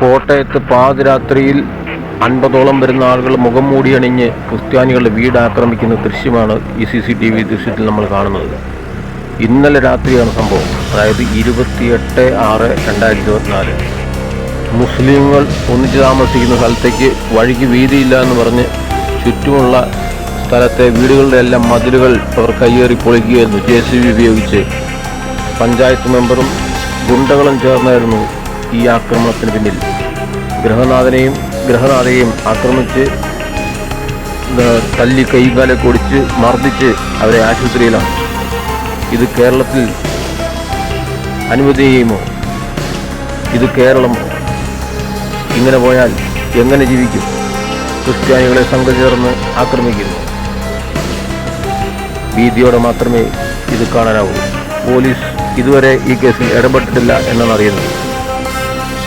കോട്ടയത്ത് പാതിരാത്രിയിൽ അൻപതോളം വരുന്ന ആളുകൾ മുഖം മൂടിയണിഞ്ഞ് ക്രിസ്ത്യാനികളുടെ വീട് ആക്രമിക്കുന്ന ദൃശ്യമാണ് ഈ സി സി ടി വി ദൃശ്യത്തിൽ നമ്മൾ കാണുന്നത്. ഇന്നലെ രാത്രിയാണ് സംഭവം. അതായത് ഇരുപത്തിയെട്ട് ആറ് രണ്ടായിരത്തി ഇരുപത്തിനാല് മുസ്ലിങ്ങൾ ഒന്നിച്ച് താമസിക്കുന്ന സ്ഥലത്തേക്ക് വഴിക്ക് വീതിയില്ല എന്ന് പറഞ്ഞ് ചുറ്റുമുള്ള സ്ഥലത്തെ വീടുകളുടെ എല്ലാം മതിലുകൾ അവർ കയ്യേറി പൊളിക്കുകയായിരുന്നു. ജെ സി ബി ഉപയോഗിച്ച്. പഞ്ചായത്ത് മെമ്പറും ഗുണ്ടകളും ചേർന്നായിരുന്നു ഈ ആക്രമണത്തിന് പിന്നിൽ. ഗ്രഹനാഥനെയും ഗ്രഹനാഥയെയും ആക്രമിച്ച് തല്ലി കൈകാലെ കൊടിച്ച് മർദ്ദിച്ച് അവരെ ആശുപത്രിയിലാണ്. ഇത് കേരളത്തിൽ അനുവദിക്കുകയുമോ ഇത് കേരളം ഇങ്ങനെ പോയാൽ എങ്ങനെ ജീവിക്കും? ക്രിസ്ത്യാനികളെ സംഘം ചേർന്ന് ആക്രമിക്കുന്നു. ഭീതിയോടെ മാത്രമേ ഇത് കാണാനാവൂ. പോലീസ് ഇതുവരെ ഈ കേസിൽ ഇടപെട്ടിട്ടില്ല എന്നാണ് അറിയുന്നത്.